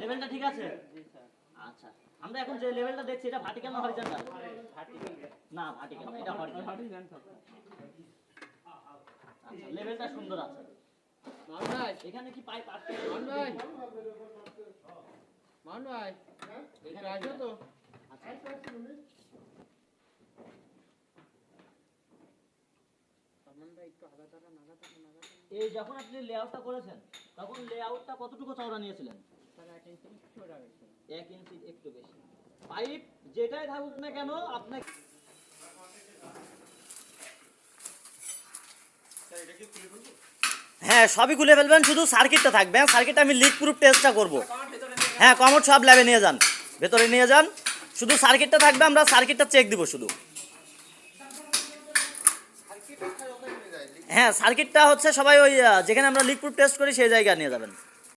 লেভেলটা ঠিক আছে? আচ্ছা। আমরা এখন যে লেভেলটা দেখছি এটা ভার্টিক্যাল না? হরিজন্টাল না ভার্টিক্যাল এটা হরিজন্টাল আচ্ছা লেভেলটা সুন্দর আছে। এখানে কি পাইপ আটকে মান ভাই মান ভাই এখানে আসো তো ভাই একটু তারা নাগা তারা এই যখন আপনি লেআউটটা করেছেন তখন লেআউটটা কতটুকু চওড়া নিয়েছিলেন? এক ইঞ্চি একটু বেশি। পাইপ যেটাই থাকুক না কেন আপনাকে হ্যাঁ সবই খুলে ফেলবেন শুধু সার্কিটটা থাকবে। হ্যাঁ সার্কিটটা আমি লিক প্রুফ টেস্টটা করব। হ্যাঁ কমোড সব ল্যাবে নিয়ে যান। ভেতরে নিয়ে যান। শুধু সার্কিটটা থাকবে আমরা সার্কিটটা চেক দিব শুধু। হ্যাঁ সার্কিটটা হচ্ছে সবাই ওই যেখানে আমরা লিকুইড টেস্ট করি সেই জায়গায় নিয়ে যাবেন।